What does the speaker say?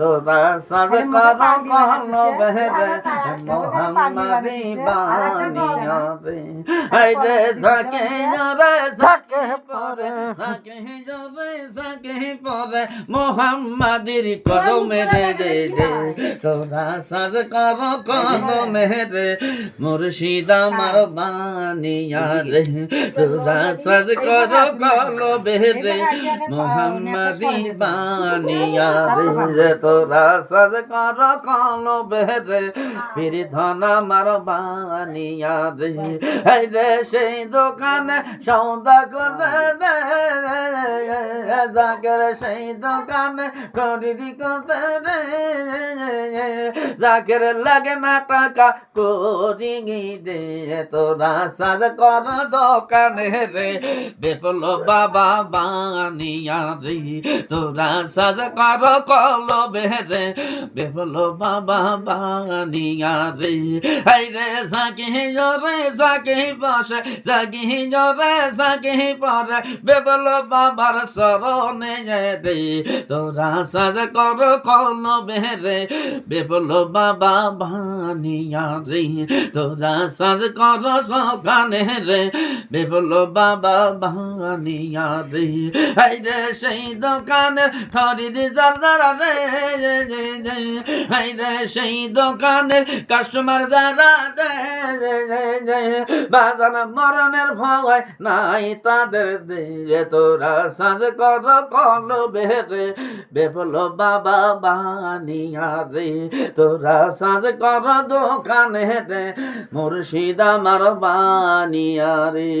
তোরা সাজ খালি মুখে কর পাগড়ি কল বানাইছে। বেহরে আবার তা- মোহাম্মদি পাগড়ি বানাইছে। আর বানিয়া রে হাই রে সাকে রে সাকে পরে সাকে জবে সাকে পরে মোহাম্মদির কদমে রে রে তোরা সাজ কর কদমে রে মুর্শিদ আমার বানিয়া রে তোরা সাজ কর কলবে রে মোহাম্মদি বানিয়া রে তোরা সাজ কর কলবে রে ফির ধন আমার বানিয়া রে এই রে সেই দোকানে সৌদা করে রে জাগের সেই দোকানে করি করতে রে জাগের লাগে না টাকা করি রে, তোরা সাজ কর দোকানে রে। বেপল বাবা বানিয়া রে, তোরা সাজ কর কলবে রে। বেপল বাবা বানিয়া রে, হাই রে সাকি রে সাকি পাশে সাকি রে সাকি পরে। বেপল বাবার শরণে রে, তোরা সাজ কর কলবে রে। বেপল বাবা বানিয়া রে, তোরা সাজ কর সকানে রে। বেপল বাবা বানিয়া রে হাই রে সেই দোকানে খরিদি যারা রে হাই রে সেই দোকানের কাস্টমার যারা রে, বাজান মরণের ভয় নাই তাদের দিয়ে। তোরা সাজ কর কল বেরে বেফল বাবা বানিয়া রে। তোরা সাজ কর দোকানে মুর্শিদা আমার বানিয়া রে